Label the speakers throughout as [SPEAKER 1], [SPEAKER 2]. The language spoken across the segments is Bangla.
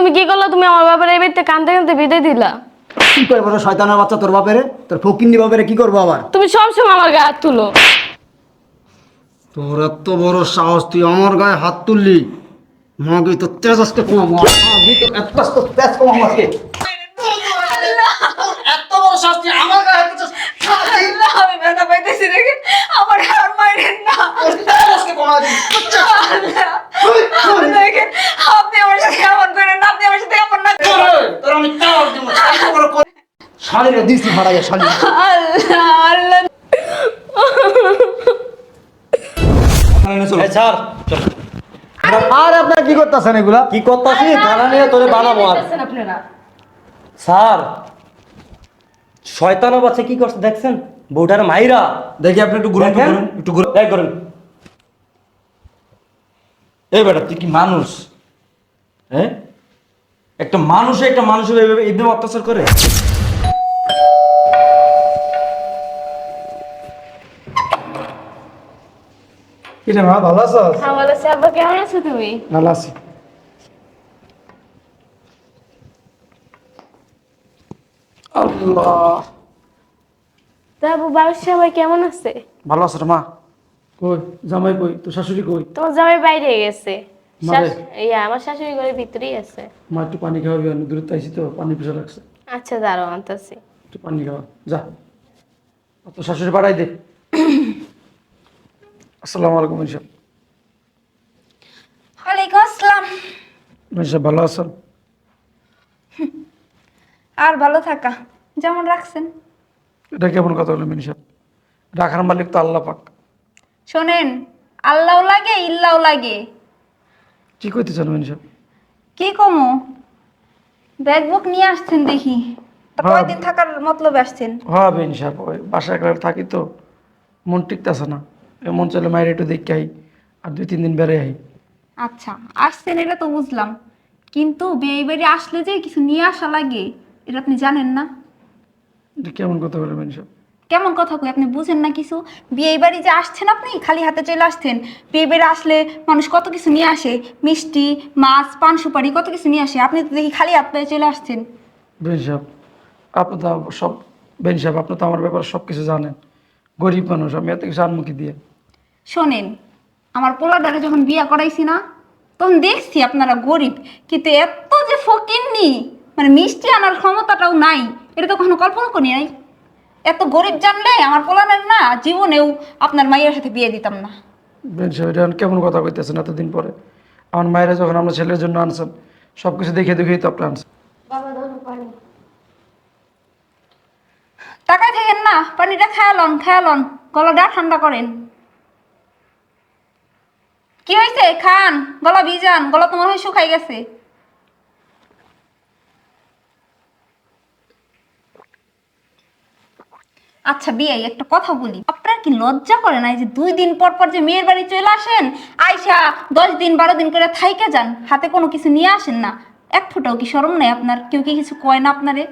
[SPEAKER 1] তুমি কি করল? তুমি আমার ব্যাপারে এই বাড়িতে কান্দতে কান্দতে বিদায় দিলা।
[SPEAKER 2] কি করব রে শয়তানের বাচ্চা তোর বাপেরে? তোর ফকিন্নি বাপেরে কি করব আবার?
[SPEAKER 1] তুমি সবসময় আমার গায়ে হাত তুলো।
[SPEAKER 2] তোর এত বড় সাহস তুই আমার গায়ে হাত তুললি। মাগে তো তেজ আসতে কমাবো মাগে তো এত আসতে তেজ কমাবো আজকে। এত বড় সাহস তুই আমার গায়ে হাত তুলছিস?
[SPEAKER 3] আল্লাহ, আমি ব্যথা পাইতেছি দেখে। আমার আর মাইরেন না।
[SPEAKER 2] তোর তেজ আজকে কমাবো তুই। বুঝছিস?
[SPEAKER 3] আল্লাহ, আপনি দেখেন, আপনি আমার সাথে এমন করেন না, আপনি আমার সাথে এমন না
[SPEAKER 2] তোর তোর আমি তাও দিব। এত বড় কর- শালিরে দিছি ভাড়া যায় শালি।
[SPEAKER 3] আল্লাহ আল্লাহ।
[SPEAKER 4] এই
[SPEAKER 2] আর আপনারা কি করতেছেন এগুলা?
[SPEAKER 4] কি করতাছি? থানা নিয়ে তোরে বানাবো আর। স্যার শয়তানো বাচ্চা কি করছে দেখছেন? বউটার মাইরা।
[SPEAKER 5] দেখি আপনি একটু ঘুরুন একটু
[SPEAKER 4] দেখেন? এই করুন
[SPEAKER 5] এই বেটা তুই কি মানুষ? হ্যাঁ? একটা মানুষ একটা মানুষের এইভাবে এইভাবে অত্যাচার করে?
[SPEAKER 2] কিরে মা ভালো আছো?
[SPEAKER 1] হ্যাঁ বলো আব্বা কেমন আছো তুমি?
[SPEAKER 2] ভালো আছি। আল্লাহ।
[SPEAKER 1] তারপর বাড়ির সবাই কেমন আছে?
[SPEAKER 2] ভালো আছো মা? কই? জামাই কই? তোর শাশুড়ি কই?
[SPEAKER 1] তোমার জামাই বাইরে গেছে। ইয়া আমার শাশুড়ি ঘরের ভিতরেই আছে।
[SPEAKER 2] মা একটু পানি খাওয়াবি আমি দূরত্ব আইসি তো পানি পিছনে রাখছে।
[SPEAKER 1] আচ্ছা দাঁড়ো আনতেছি।
[SPEAKER 2] একটু পানি খাওয়া। যা। আর শাশুড়ি পাঠাই দে। আসসালামু আলাইকুম মনীষা।
[SPEAKER 3] ওয়ালাইকুম আসসালাম।
[SPEAKER 2] মনীষা ভালো আছেন?
[SPEAKER 3] আর ভালো থাকা। যেমন রাখছেন।
[SPEAKER 2] এটা কেমন কথা হলো মনীষা রাখার মালিক তো আল্লাহ পাক।
[SPEAKER 3] শোনেন আল্লাহও লাগে ইল্লাও লাগে।
[SPEAKER 2] কি কইতে চান মনীষা
[SPEAKER 3] কি কমো? ব্যাগ বুক নিয়ে আসছেন দেখি। তা
[SPEAKER 2] হ্যাঁ।
[SPEAKER 3] কয়দিন থাকার মতলবে আসছেন?
[SPEAKER 2] হ্যাঁ বেনসা ওই বাসায় একবার থাকি তো মন টিকতেছে না। এ মন চলে মায়ের একটু দেখে আই আর দুই তিন দিন বেড়ে আই।
[SPEAKER 3] আচ্ছা আসছেন এটা তো বুঝলাম। কিন্তু বিয়ে বাড়ি আসলে যে কিছু নিয়ে আসা লাগে এটা আপনি জানেন না?
[SPEAKER 2] এটা কেমন কথা বলে মনীষা
[SPEAKER 3] কেমন কথা কই? আপনি বুঝেন না কিছু? বিয়ে বাড়ি যে আসছেন আপনি খালি হাতে চলে আসছেন। বিয়ে বাড়ি আসলে মানুষ কত কিছু নিয়ে আসে। মিষ্টি মাছ পান সুপারি কত কিছু নিয়ে আসে। আপনি তো দেখি খালি হাতে চলে আসছেন।
[SPEAKER 2] বেনসাহ আপনি তো সব বেনসাহ আপনি তো আমার ব্যাপারে সব কিছু জানেন। গরিব মানুষ আমি এত কিছু আনমুখী দিয়ে।
[SPEAKER 3] শোনেন আমার পোলাডারে যখন বিয়ে করাইছি না তখন দেখছি আপনারা গরিব কিন্তু এত যে ফকিরনি মানে মিষ্টি আনার ক্ষমতাটাও নাই। এটা তো কখনো কল্পনা করি নাই। এত গরিব জানলে আমার পোলানের না জীবনেও আপনার মাইয়ের সাথে বিয়ে দিতাম না।
[SPEAKER 2] বেনসাহ এটা কেমন কথা কইতেছেন এতদিন পরে? আমার মায়েরা যখন আমরা ছেলের জন্য আনছেন সব কিছু দেখে দেখেই তো আপনি আনছেন।
[SPEAKER 3] টাকায় থাকেন না পানিটা খেয়ালন খেয়ালন গলাটা ঠান্ডা করেন। কি হয়েছে খান গলা ভিজান গলা তোমার হয়ে শুকাই গেছে। আচ্ছা বিয়াই একটা কথা বলি। আপনার কি লজ্জা করে না এই যে দুই দিন পর পর যে মেয়ের বাড়ি চলে আসেন আইসা দশ দিন বারো দিন করে থাইকে যান হাতে কোনো কিছু নিয়ে আসেন না? এক ফুটাও কি শরম নেই আপনার? কেউ কি কিছু কয় না আপনারে?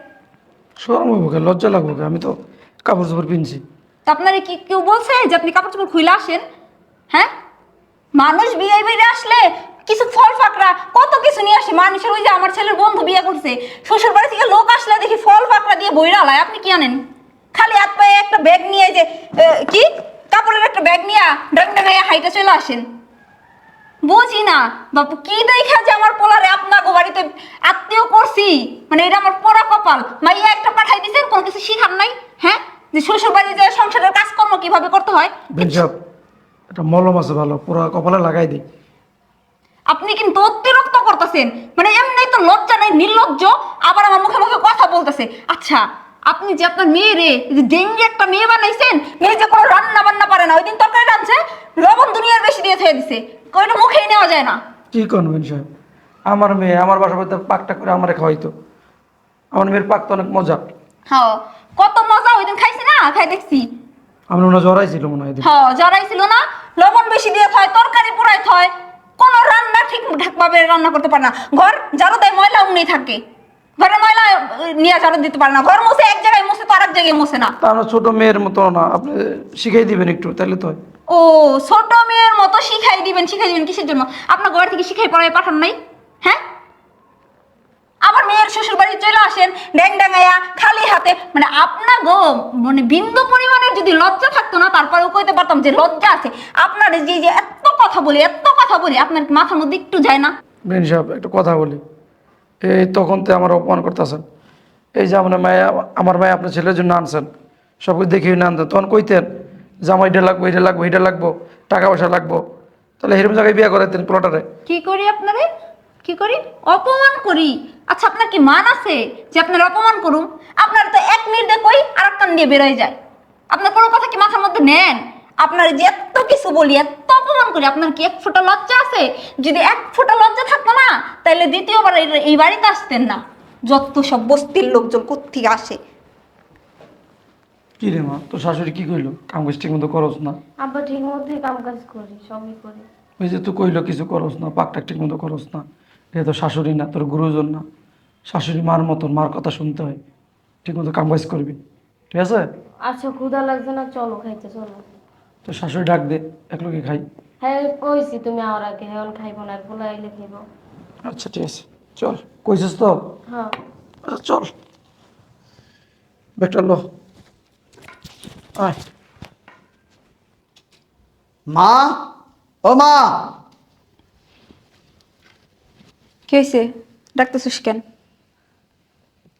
[SPEAKER 2] সরম হব কে লজ্জা লাগবো কে আমি তো কাপড় চোপড় পিনছি।
[SPEAKER 3] তো আপনারে কি কেউ বলছে যে আপনি কাপড় চোপড় খুলে আসেন? হ্যাঁ? মানুষ বিয়ে বেড়ে আসলে কিছু ফল ফাকরা কত কিছু নিয়ে আসে। মানুষের ওই যে আমার ছেলের বন্ধু বিয়ে করছে শ্বশুর বাড়ি থেকে লোক আসলে দেখি ফল ফাকরা দিয়ে বইরা লায়। আপনি কি আনেন? খালি হাত পায়ে একটা ব্যাগ নিয়ে যে কি? কাপড়ের একটা ব্যাগ নিয়ে ডাং ডাঙাইয়া হাইটা চলে আসেন। বুঝি না। বাপু কি দেখা যে আমার পোলারে আপনাকে বাড়িতে আত্মীয় করছি? মানে এটা আমার পোড়া কপাল। মাইয়া একটা পাঠাই দিছেন কোনো কিছু শিখার নাই? হ্যাঁ? যে শ্বশুর বাড়ি যে সংসারের কাজকর্ম কীভাবে করতে হয়?
[SPEAKER 2] এটা মলম আছে ভালো পুরো কপালে লাগাই দিই।
[SPEAKER 3] আপনি কিন্তু অতিরিক্ত করতেছেন। মানে এমনি তো লজ্জা নাই নির্লজ্জ। আবার আমার মুখে মুখে কথা বলতেছে। আচ্ছা আপনি যে আপনার মেয়ে রে যে ডেঙ্গি একটা মেয়ে বানাইছেন মেয়ে যে কোনো রান্না বান্না পারে না ওই দিন তরকারি রাঁধছে লবণ দুনিয়ার বেশি দিয়ে থেকে দিছে ওইটা মুখেই নেওয়া যায় না।
[SPEAKER 2] কি করবেন সাহেব? আমার মেয়ে আমার বাসা বাড়িতে পাকটা করে আমার খাওয়াইতো। আমার মেয়ের পাক তো অনেক মজা।
[SPEAKER 3] হ্যাঁ কত মজা ওই দিন খাইছি না খাই দেখছি।
[SPEAKER 2] আমার মনে হয় জড়াইছিল মনে হয় এদিন।
[SPEAKER 3] হ্যাঁ জড়াইছিল না লবণ বেশি দিয়ে থয় তরকারি পুরাই থয় কোনো রান্না ঠিক ভাবে রান্না করতে পারে না। ঘর ঝাড়ু দেয় ময়লা অমনি থাকে। ঘরে ময়লা নিয়ে ঝাড়ু দিতে পারে না। ঘর মুছে এক জায়গায় মুছে তো আরেক জায়গায় মুছে না।
[SPEAKER 2] তা আমরা ছোট মেয়ের মতো না আপনি শিখাই দিবেন একটু তাহলে তো হয়।
[SPEAKER 3] ও ছোট মেয়ের মতো শিখাই দিবেন শিখাই দিবেন কিসের জন্য? আপনার ঘর থেকে শিখাই পাঠান নাই? হ্যাঁ? শ্বশুর বাড়ি চলে আসেন ড্যাং খালি হাতে মানে আপনার গো মানে বিন্দু পরিমাণের যদি লজ্জা থাকতো না তারপরেও কইতে পারতাম যে লজ্জা আছে। আপনার যে যে এত কথা বলি এত কথা বলি আপনার মাথার মধ্যে একটু যায় না?
[SPEAKER 2] সাহেব একটা কথা বলি। এই তখন তো আমার অপমান করতেছেন। এই যে আপনার মায়া, আমার মায়া আপনার ছেলের জন্য আনছেন। সব দেখিয়ে না আনতেন তখন কইতেন যে আমার এটা লাগবো এটা লাগবো এটা লাগবো, টাকা পয়সা লাগবো। তাহলে হেরম জায়গায় বিয়ে করাইতেন প্লটারে
[SPEAKER 3] কি করি আপনারে? কি করি? অপমান করি। আচ্ছা আপনার কি মান আছে যে আপনার অপমান করুম? আপনার তো এক মিনিটে কই আর কান দিয়ে বেরোয় যায়। আপনার কোনো কথা কি মাথার মধ্যে নেন? আপনার যে এত কিছু বলি এত অপমান করি আপনার কি এক ফোঁটা লজ্জা আছে? যদি এক ফোঁটা লজ্জা থাকতো না তাহলে দ্বিতীয়বার এই- বাড়িতে আসতেন না। যত সব বস্তির লোকজন কোথেকে আসে?
[SPEAKER 2] কি রে মা তোর শাশুড়ি কি কইলো? কাম কাজ ঠিক মতো করস না?
[SPEAKER 1] আব্বা ঠিক মতোই কাম কাজ করি সবই করি।
[SPEAKER 2] ওই যে তুই কইলো কিছু করস না পাকটাক ঠিক মতো করস না। এটা তো শাশুড়ি না তোর গুরুজন না। শাশুড়ি মার মতন মার কথা শুনতে হয়। ঠিক মতো কাম কাজ করবি। ঠিক আছে?
[SPEAKER 1] আচ্ছা ক্ষুধা লাগছে না চলো খাইতে চলো।
[SPEAKER 2] তো শাশুড়ি ডাক দে এক লোকে খাই।
[SPEAKER 1] হ্যাঁ কইছি তুমি আর আগে এখন খাইবো না আর পোলা আইলে খাইব।
[SPEAKER 2] আচ্ছা ঠিক আছে। চল কইছিস তো?
[SPEAKER 1] হ্যাঁ।
[SPEAKER 2] আচ্ছা চল। বেটার লো। আয়।
[SPEAKER 6] মা? ও মা!
[SPEAKER 3] কি হয়েছে ডাকতেছিস কেন?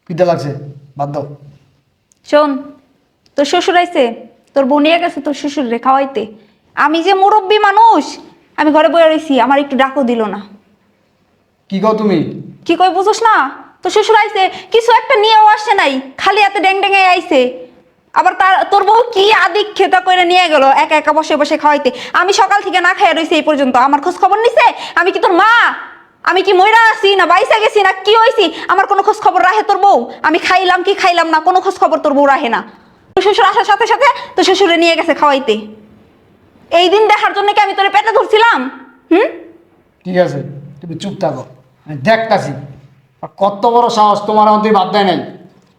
[SPEAKER 6] পিঠা লাগছে বাদ দাও।
[SPEAKER 3] শোন তোর শ্বশুর আইছে? তোর বোনিয়া গেছে তোর শ্বশুরে খাওয়াইতে। আমি যে মুরব্বী মানুষ আমি ঘরে বয়ে রয়েছি আমার একটু ডাকও দিল না।
[SPEAKER 6] কি কও তুমি?
[SPEAKER 3] কি কই বুঝোস না? তোর শ্বশুর আইছে কিছু একটা নিয়েও আসে নাই খালি হাতে ড্যাং ড্যাঙে আইছে। আবার তার তোর বউ কি আদিক খেতা করে নিয়ে গেল একা একা বসে বসে খাওয়াইতে। আমি সকাল থেকে না খাইয়া রইছি এই পর্যন্ত আমার খোঁজ খবর নিছে? আমি কি তোর মা? আমি কি ময়রা আছি না বাইসা গেছি না কি হয়েছি আমার কোনো খোঁজ খবর রাখে তোর বউ? আমি খাইলাম কি খাইলাম না কোনো খোঁজ খবর তোর বউ রাখে না। শ্বশুর আসার সাথে সাথে তোর শ্বশুরে নিয়ে গেছে খাওয়াইতে। এই দিন দেখার জন্য কি আমি তোরে পেটে ধরছিলাম? হুম?
[SPEAKER 6] ঠিক আছে তুমি চুপ থাকো। আমি দেখতাছি। আর কত বড় সাহস তোমার মধ্যে বাদ দেয় নাই।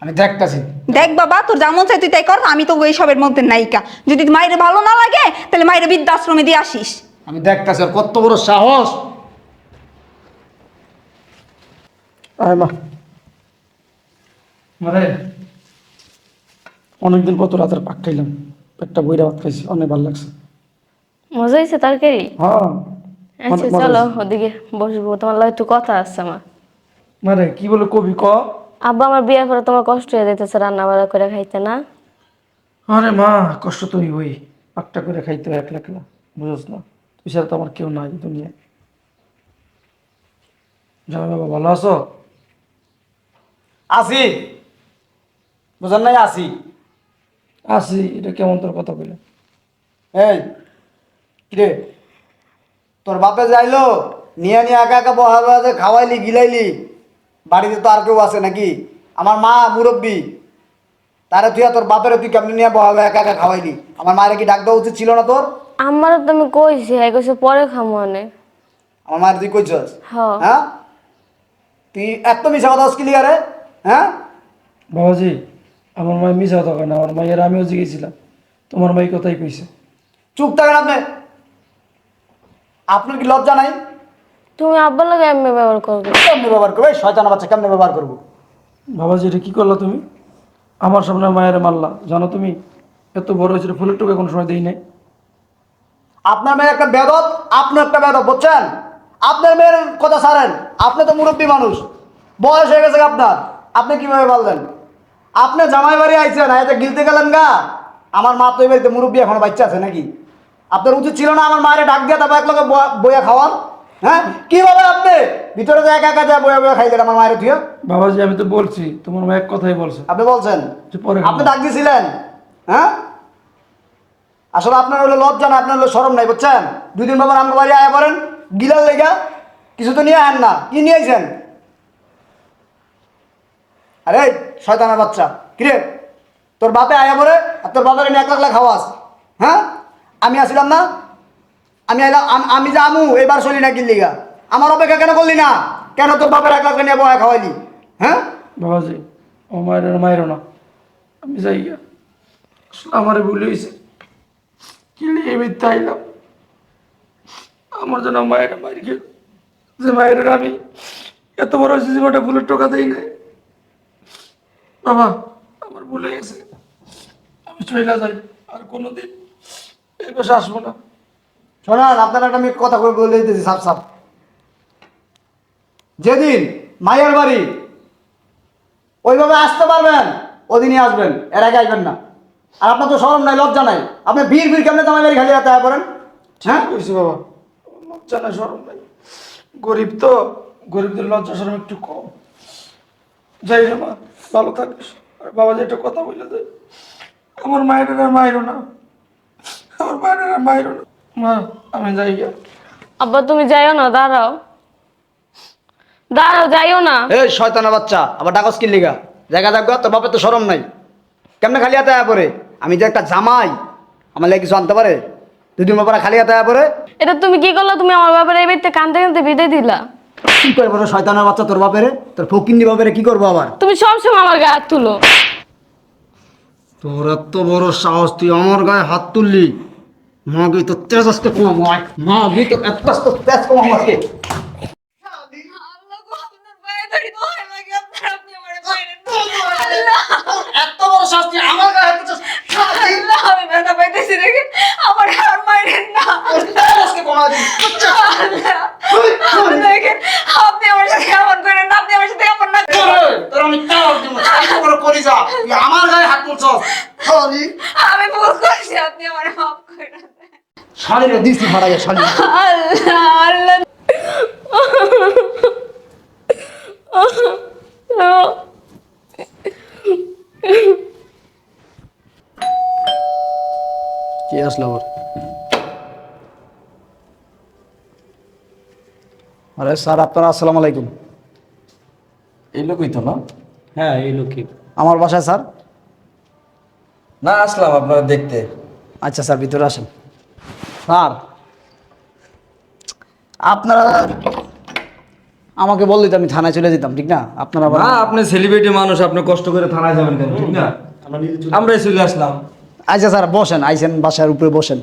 [SPEAKER 6] আমি দেখতাছি।
[SPEAKER 3] দেখ বাবা তোর যেমন চাই তুই তাই কর আমি তো এইসবের মধ্যে নায়িকা। যদি মায়ের ভালো না লাগে তাহলে মায়ের বৃদ্ধাশ্রমে দিয়ে আসিস।
[SPEAKER 6] আমি দেখতাছি আর কত বড় সাহস।
[SPEAKER 2] আয় মা। মানে অনেকদিন পর তো রাতের পাক খাইলাম। একটা বইরা ভাত খাইছি অনেক ভালো লাগছে।
[SPEAKER 1] মজা হয়েছে তরকারি?
[SPEAKER 2] হ্যাঁ।
[SPEAKER 1] আচ্ছা চলো ওদিকে বসবো তোমার লাগে একটু কথা আছে আমার।
[SPEAKER 2] মানে কি বলে কবি ক?
[SPEAKER 1] আব্বা আমার বিয়ে করে তোমার কষ্ট হয়ে যেতেছে রান্না বাড়া করে খাইতে না?
[SPEAKER 2] আরে মা কষ্ট তো হই পাকটা করে খাইতে হয় একলা একলা বুঝছ না। তুই ছাড়া তো আমার কেউ নাই দুনিয়ায়। জামাই বাবা ভালো আছো?
[SPEAKER 4] আসি। বুঝেন নাই আসি।
[SPEAKER 2] আছি এটা কেমন তোর কথা বলে
[SPEAKER 6] এই কিরে? তোর বাপে যাইলো নিয়ে নিয়ে একা একা বহা বহাতে খাওয়াইলি গিলাইলি বাড়িতে তো আর কেউ আছে নাকি? আমার মা মুরব্বী তারে তুই আর তোর বাপের তুই কেমনি নিয়ে বহা বহা একা একা খাওয়াইলি? আমার মায়ের কি ডাক দেওয়া উচিত ছিল না তোর?
[SPEAKER 1] আমারও তো আমি কইছি হ্যাঁ কইছে পরে খামো অনেক
[SPEAKER 6] আমার মায়ের তুই কইছস?
[SPEAKER 1] হ্যাঁ
[SPEAKER 6] হ্যাঁ? তুই এত মিশা কথা হসকিলি আরে হ্যাঁ?
[SPEAKER 2] বাবাজি আমার মায়ের মিশা কথা কয় না আমার মায়ের আমিও জিগেছিলাম তোমার মাই কথাই কইছে।
[SPEAKER 6] চুপ থাকেন আপনি। আপনার কি লজ্জা নাই?
[SPEAKER 1] তুমি আব্বার লাগে এমনি ব্যবহার করবে।
[SPEAKER 6] কেমনে ব্যবহার করব? শয়তানা বাচ্চা কেমনে ব্যবহার করব?
[SPEAKER 2] বাবাজি এটা কি করলা তুমি? আমার সামনে মায়ের মারলা। জানো তুমি এত বড় হয়েছিল ফুলের টুকে কোনো সময় দেই নাই।
[SPEAKER 6] আপনার মেয়ে একটা বেদব আপনি একটা বেদব বুঝছেন? আপনার মেয়ের কথা ছাড়েন। আপনি তো মুরব্বী মানুষ। বয়স হয়ে গেছে আপনার। আপনি কীভাবে বললেন আপনি জামাই বাড়ি আইছেন আইতে গিলতে গেলেন গা। আমার মা তো এই বাড়িতে মুরব্বী এখনও বাচ্চা আছে নাকি? আপনার উচিত ছিল না আমার মায়ের ডাক দিয়ে তারপর এক লোকে বইয়া খাওয়ান হ্যাঁ? কি কীভাবে আপনি? ভিতরে যে একা একা যায় বইয়া বইয়া খাইলেন আমার মায়ের তুইও?
[SPEAKER 2] বাবাজি আমি তো বলছি তোমার মা এক কথাই বলছে।
[SPEAKER 6] আপনি বলছেন? আপনি ডাক দিয়েছিলেন হ্যাঁ? আসলে আপনার হলো লজ্জা না আপনার হলো সরম নাই বুঝছেন? দুই দিন বাবার আমার বাড়ি আয়া করেন গিলার লেগা কিছু তো নিয়ে আন না। কি নিয়েছেন আরে শয়তানের বাচ্চা। কিরে? তোর বাপে আয়া পড়ে আর তোর বাপের এক লাখ লাখ খাওয়াস হ্যাঁ? আমি আসিলাম না। আমি আইলাম, আমি যে আমু, এবার চলি না কিনলিগা আমার অপেক্ষা কেন করলি না? কেন তোর বাপের এক লাখ নিয়ে বয়া খাওয়াইলি? হ্যাঁ?
[SPEAKER 2] বাবাজি, ও মায়ের মায়েরও না। আমি যাই আমারে ভুল হয়েছে কি নিয়ে মিথ্যা আইলাম। আমার জন্য মায়ের মায়ের গেল। যে মায়ের আমি এত বড় জীবনটা ফুলের টোকা দেই নাই। বাবা আমার ভুলে গেছে। আমি চলে যাই আর কোনোদিন এই পাশে আসব না।
[SPEAKER 6] শোনান আপনার একটা আমি কথা করে বলে দিতেছি সাপ সাপ যেদিন মায়ের বাড়ি ওইভাবে আসতে পারবেন ওদিনই আসবেন এর আগে আসবেন না। আর আপনার তো সরম নাই লজ্জা নাই। আপনি ভিড় ভিড় কেমনে জামাই বাড়ি খালি হাতে করেন হ্যাঁ?
[SPEAKER 2] কইছি বাবা লজ্জা নাই সরম নাই। গরিব তো গরিবদের লজ্জা সরম একটু কম। যাই রে মা। ভালো থাকিস। আর বাবা যে একটা কথা বলে দেয় আমার মায়ের আর মায়েরও না। আমার মায়ের আর মায়েরও না। মা আমি যাই গিয়া।
[SPEAKER 1] আব্বা তুমি যাইও না দাঁড়াও। দাঁড়াও যাইও না।
[SPEAKER 6] এই শয়তানা বাচ্চা আবার ডাকস কিন লিগা? জায়গা থাকবে তোর বাপের তো সরম নাই। কেমনে খালি হাতে আয়া পরে আমি যে একটা জামাই আমার লাগে কিছু আনতে পারে? দুদিন পরে খালি হাতে আয়া পরে
[SPEAKER 1] এটা তুমি কি করল? তুমি আমার বাবার এই বাড়িতে কান্দতে কান্দতে বিদায় দিলা?
[SPEAKER 6] কি করব রে শয়তানের বাচ্চা তোর বাপেরে? তোর ফকিন্নি বাপেরে কি করব আবার?
[SPEAKER 1] তুমি সবসময় আমার গায়ে হাত তুলো।
[SPEAKER 6] তোর এত বড় সাহস তুই আমার গায়ে হাত তুললি? তো তেজ আজকে তো এত তেজ আজকে। বড় গায়ে হাত তুলছিস?
[SPEAKER 3] আমার আর মাইরেন না।
[SPEAKER 6] তেজ আজকে কমা দিই
[SPEAKER 3] আল্লাহ, আপনি দেখেন, আপনি আমার সাথে এমন করেন না, আপনি আমার সাথে এমন না করেন।
[SPEAKER 6] তোর আমি তাও দিব এত বড় করি যা তুই আমার গায়ে হাত তুলছস সরি
[SPEAKER 3] আমি ভুল করছি আপনি আমার মাফ করে দেন।
[SPEAKER 6] শালিরে দিছি ফাড়াইয়া শালি
[SPEAKER 3] আল্লাহ আল্লাহ
[SPEAKER 6] কে আসলো আবার? আরে স্যার আপনারা আসসালামু আলাইকুম।
[SPEAKER 5] এই লোকই তো না?
[SPEAKER 4] হ্যাঁ এই লোকই।
[SPEAKER 6] আমার বাসায় স্যার?
[SPEAKER 5] না আসলাম আপনারা দেখতে।
[SPEAKER 6] আচ্ছা স্যার ভিতরে আসেন। স্যার আপনারা আমাকে বললি তো আমি থানায় চলে যেতাম ঠিক না? আপনারা আবার
[SPEAKER 5] না আপনি সেলিব্রিটি মানুষ আপনি কষ্ট করে থানায় যাবেন কেন ঠিক না? আমরাই চলে আসলাম।
[SPEAKER 6] আচ্ছা স্যার বসেন আইসেন বাসার উপরে বসেন।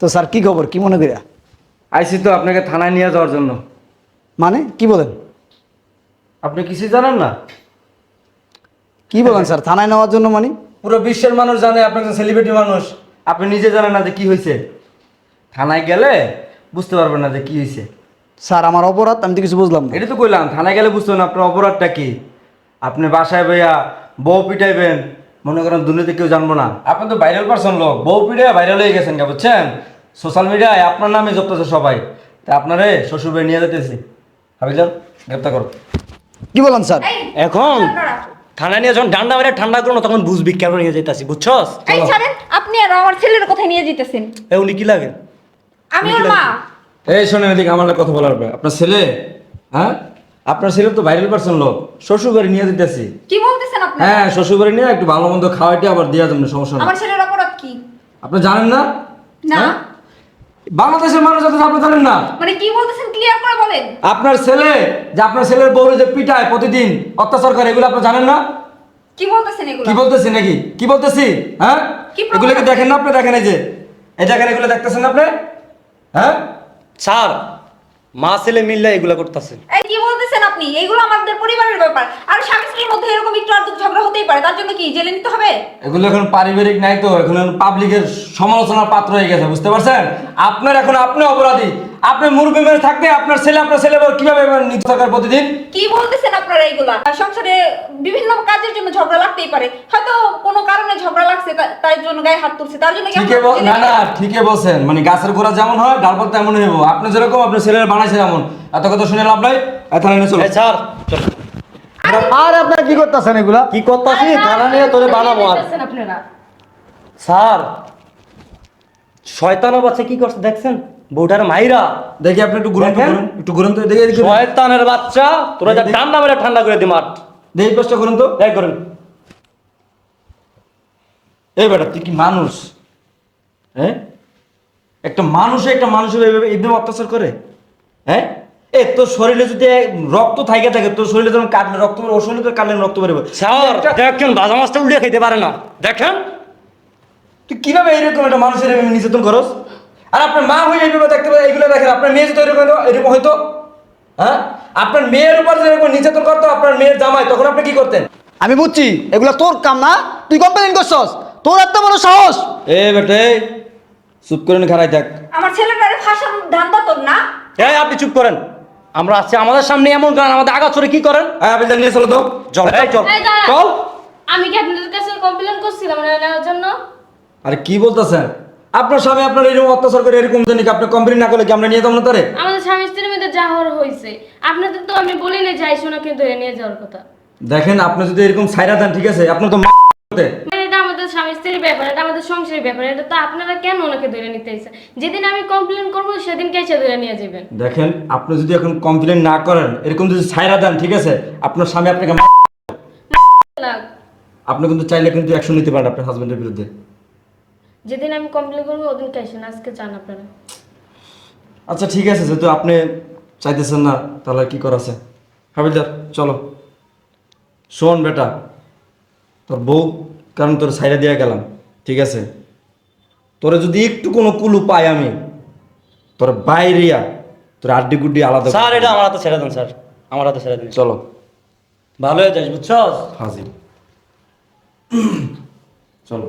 [SPEAKER 6] তো স্যার কি খবর? কি মনে করিয়া?
[SPEAKER 5] আইসি তো আপনাকে থানায় নিয়ে যাওয়ার জন্য।
[SPEAKER 6] মানে কি বলেন?
[SPEAKER 5] আপনি কিছুই জানেন না?
[SPEAKER 6] কি বলেন স্যার থানায় নেওয়ার জন্য মানে?
[SPEAKER 5] পুরো বিশ্বের মানুষ জানে আপনি একজন সেলিব্রিটি মানুষ। আপনি নিজে জানেন না যে কি হয়েছে থানায় গেলে বুঝতে পারবেন না যে কি হয়েছে
[SPEAKER 6] স্যার আমার অপরাধ আমি তো কিছু বুঝলাম না।
[SPEAKER 5] এটা তো কইলাম থানায় গেলে বুঝতে না আপনার অপরাধটা কি। আপনি বাসায় ভাইয়া বউ পিটাইবেন মনে করেন দুনিয়াতে কেউ জানব না। আপনি তো ভাইরাল পারসন লোক বউ পিটাই ভাইরাল হয়ে গেছেন কে বুঝছেন? সোশ্যাল মিডিয়ায় আপনার নামে জপতেছে সবাই। তা আপনারে শ্বশুর বাড়ি নিয়ে যেতেছি। হাবিজান গ্রেপ্তার করো।
[SPEAKER 6] কি বলেন স্যার?
[SPEAKER 4] এখন?
[SPEAKER 3] আপনারা।
[SPEAKER 4] ঠান্ডা নিয়ে যখন ঠান্ডা মেরে ঠান্ডা করো তখন বুঝবি কেন নিয়ে যেতেছি বুঝছস?
[SPEAKER 3] এই ছাড়েন আপনি আর আমার ছেলের কোথায় নিয়ে যেতেছেন
[SPEAKER 4] এ উনি কি লাগে
[SPEAKER 3] আমি ওর মা।
[SPEAKER 5] এই শোনেন এদিকে আমার লাগে কথা বলার আপনার ছেলে? হ্যাঁ? আপনার ছেলে তো ভাইরাল পারসন লোক। শ্বশুর বাড়ি নিয়ে যেতেছি
[SPEAKER 3] কি বলতেছেন আপনি?
[SPEAKER 5] হ্যাঁ শ্বশুর বাড়ি নিয়ে একটু ভালো মন্দ খাওয়াইতে আবার দেওয়া যাবে সমস্যা নেই।
[SPEAKER 3] আমার ছেলের অপরাধ কি?
[SPEAKER 5] আপনি জানেন না?
[SPEAKER 3] না।
[SPEAKER 5] হ্যাঁ? বাংলাদেশের মানুষ যত আপনি জানেন না।
[SPEAKER 3] মানে কি বলতেছেন ক্লিয়ার করে বলেন?
[SPEAKER 5] আপনার ছেলে যে আপনার ছেলের বউরে যে পিটায় প্রতিদিন অত্যাচার করে এগুলো আপনি জানেন না?
[SPEAKER 3] কি বলতেছেন এগুলো?
[SPEAKER 5] কি বলতেছি নাকি? কি বলতেছি? হ্যাঁ?
[SPEAKER 3] কি
[SPEAKER 5] এগুলো কি দেখেন না আপনি? দেখেন এই যে এই দেখেন এগুলো দেখতেছেন আপনি? হ্যাঁ?
[SPEAKER 4] স্যার মা ছেলে মিললে এগুলা করতেছে।
[SPEAKER 3] এই কি বলতেছেন আপনি? এগুলো আমাদের পরিবারের ব্যাপার। আর স্বামী স্ত্রীর মধ্যে এরকম একটু আধটু ঝগড়া হতেই পারে তার জন্য কি জেলে নিতে হবে?
[SPEAKER 5] এগুলো এখন পারিবারিক নাই তো এখন পাবলিকের সমালোচনার পাত্র হয়ে গেছে বুঝতে পারছেন? আপনার এখন আপনি অপরাধী। আপনি মুরব্বী মেয়ে থাকতে আপনার ছেলে আপনার ছেলে আবার কীভাবে নিতে থাকার প্রতিদিন?
[SPEAKER 3] কি বলতেছেন আপনারা এইগুলা আর সংসারে বিভিন্ন কাজের জন্য ঝগড়া লাগতেই পারে। হয়তো কোনো কারণে ঝগড়া লাগছে তা- তাই জন্য গায়ে হাত তুলছে তার জন্য কি
[SPEAKER 5] ঠিকই বল না না ঠিকই বলছেন। মানে গাছের গোড়া যেমন হয় ডালপাত তেমন হইব। আপনি যেরকম আপনার ছেলের বানাইছে যেমন। এত কথা শুনে লাভ নাই। চলো।
[SPEAKER 4] এই।
[SPEAKER 6] আর আপনারা কি করতেছেন এগুলা?
[SPEAKER 4] কি করতেছি? থানা নিয়ে তোরে বানাবো আর।
[SPEAKER 1] আপনারা?
[SPEAKER 4] স্যার শয়তানো বাচ্চা কি করছে দেখছেন? বউটার মাইরা।
[SPEAKER 5] দেখি আপনি একটু ঘুরুন তো,
[SPEAKER 4] দেখেন।
[SPEAKER 5] ঘুরুন একটু ঘুরুন তো দেখি দেখি
[SPEAKER 4] শয়তানের বাচ্চা তোরা যা ঠান্ডা মেরে ঠান্ডা করে দি মাঠ।
[SPEAKER 5] দেখি পাঁচটা ঘুরুন তো।
[SPEAKER 4] এই করেন
[SPEAKER 5] এই বেটা তুই কি মানুষ? হ্যাঁ? একটা মানুষ একটা মানুষের এইভাবে এইভাবে অত্যাচার করে? হ্যাঁ? এ তোর শরীরে যদি রক্ত থাকে থাকে তোর শরীরে যখন কাটলে রক্ত বেরোবে, ওর শরীরে তো কাটলে রক্ত বেরোবে।
[SPEAKER 4] স্যার দেখেন ভাজা মাছটা উল্টে খাইতে পারে না। দেখেন।
[SPEAKER 5] তুই কীভাবে এইরকম একটা মানুষের এভাবে নির্যাতন করস? আর আপনার মা হয়ে এইভাবে দেখতে পারে এইগুলো দেখেন আপনার মেয়ে যদি এরকম এরকম হয়তো হ্যাঁ? আপনার মেয়ের উপর যেরকম নির্যাতন করতো আপনার মেয়ের জামাই তখন আপনি কি করতেন?
[SPEAKER 6] আমি বুঝছি এগুলো তোর কাম না তুই কমপ্লেন করছস। তোর এত বড় সাহস?
[SPEAKER 5] এ বেটে চুপ করে খারাই থাক।
[SPEAKER 3] আমার ছেলেটারে ফাঁসানোর ধান্দা তোর না?
[SPEAKER 4] এই আপনি চুপ করেন। আমরা আসছি আমাদের সামনে এমন করেন আমাদের আগা চড়ে কি করেন?
[SPEAKER 5] হ্যাঁ আপনি নিয়ে চলো তো
[SPEAKER 4] চল এই চল।
[SPEAKER 1] এই দাঁড়া।
[SPEAKER 5] চল।
[SPEAKER 1] আমি কি আপনাদের কাছে কমপ্লেন করছিলাম না নেওয়ার জন্য?
[SPEAKER 5] আরে কি বলতেছেন? আপনার স্বামী আপনার এরকম অত্যাচার করে এরকম জানি আপনার কমপ্লেন না করলে কি আমরা নিয়ে যাব না তারে?
[SPEAKER 1] আমাদের স্বামী স্ত্রীর মধ্যে যা হওয়ার হয়েছে। আপনাদের তো আমি বলি না যাই শোনা কিন্তু ধরে নিয়ে যাওয়ার কথা।
[SPEAKER 5] দেখেন আপনি যদি এরকম সাইরা দেন ঠিক আছে? আপনার তো মা
[SPEAKER 1] এটা আমাদের স্বামী স্ত্রীর ব্যাপার এটা আমাদের সংসারের ব্যাপার এটা তো আপনারা কেন ওনাকে ধরে নিতে চাইছে যেদিন আমি কমপ্লেন করব সেদিন কেসে ধরে নিয়ে যাবেন?
[SPEAKER 5] দেখেন আপনি যদি এখন কমপ্লেন না করেন এরকম যদি সাইরা দেন ঠিক আছে? আপনার স্বামী আপনাকে আপনি কিন্তু চাইলে কিন্তু অ্যাকশন নিতে পারেন আপনার হাজবেন্ডের বিরুদ্ধে।
[SPEAKER 1] যেদিন আমি কমপ্লেন করব ওদিন আজকে চান আপনারা?
[SPEAKER 5] আচ্ছা ঠিক আছে যেহেতু আপনি চাইতেছেন না তাহলে কি করা আছে? হাবিলদার চলো। শোন বেটা তোর বউ কারণ তোর সাইডে দিয়ে গেলাম ঠিক আছে? তোরে যদি একটু কোনো কুলু পাই আমি তোর বাইরিয়া তোর আড্ডি গুড্ডি আলাদা
[SPEAKER 4] স্যার এটা আমার হাতে ছেড়ে দেন স্যার। আমার হাতে ছেড়ে দিন।
[SPEAKER 5] চলো।
[SPEAKER 4] ভালো হয়ে যাস বুঝছস?
[SPEAKER 5] হাজির। চলো।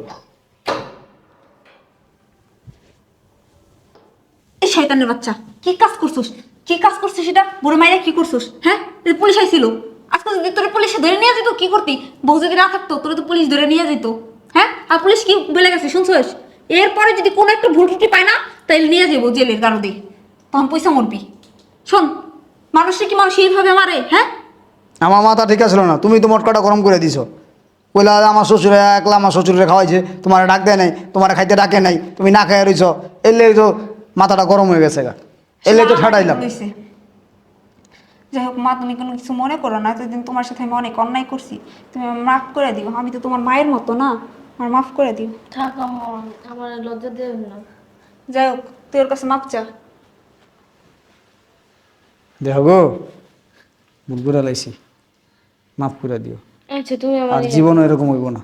[SPEAKER 3] এই শয়তানের বাচ্চা কি কাজ করছিস? কি কাজ করছিস সেটা বুড়ো মাইরা কি করছিস? হ্যাঁ? পুলিশ আইছিল। আজকে যদি তোর পুলিশে ধরে নিয়ে যেত কি করতি? বউ যদি না থাকতো তোর তো পুলিশ ধরে নিয়ে যেত হ্যাঁ? আর পুলিশ কি বলে গেছে শুনছিস? এরপরে যদি কোনো একটা ভুল টুটি পায় না তাইলে নিয়ে যাব জেলের কারণে। তখন পয়সা মরবি। শোন মানুষটা কি মানুষ এইভাবে মারে হ্যাঁ?
[SPEAKER 6] আমার মাথা ঠিক আছিল না তুমি তো মটকাটা গরম করে দিছো। কইলা আমার শ্বশুরে একলা আমার শ্বশুরে খাওয়াইছে তোমার ডাক দেয় নাই তোমার খাইতে ডাকে নাই তুমি না খাই রইছ। এলে তো মাথাটা গরম হয়ে গেছে গা। এলে তো ঠাটাইলাম।
[SPEAKER 3] যাই হোক মা তুমি কোনো কিছু মনে করো না। এতদিন তোমার সাথে আমি অনেক অন্যায় করছি। তুমি মাফ করে দিও। আমি তো তোমার মায়ের মতো না। আমার মাফ করে দিও।
[SPEAKER 1] থাক আমার আমার লজ্জা দেবেন না।
[SPEAKER 3] যাই হোক তুই ওর কাছে মাপ চা।
[SPEAKER 6] দেহ গো ভুল করে লাইছি। মাফ করে দিও।
[SPEAKER 1] আচ্ছা তুমি আমার
[SPEAKER 6] আর জীবনও এরকম হইব না।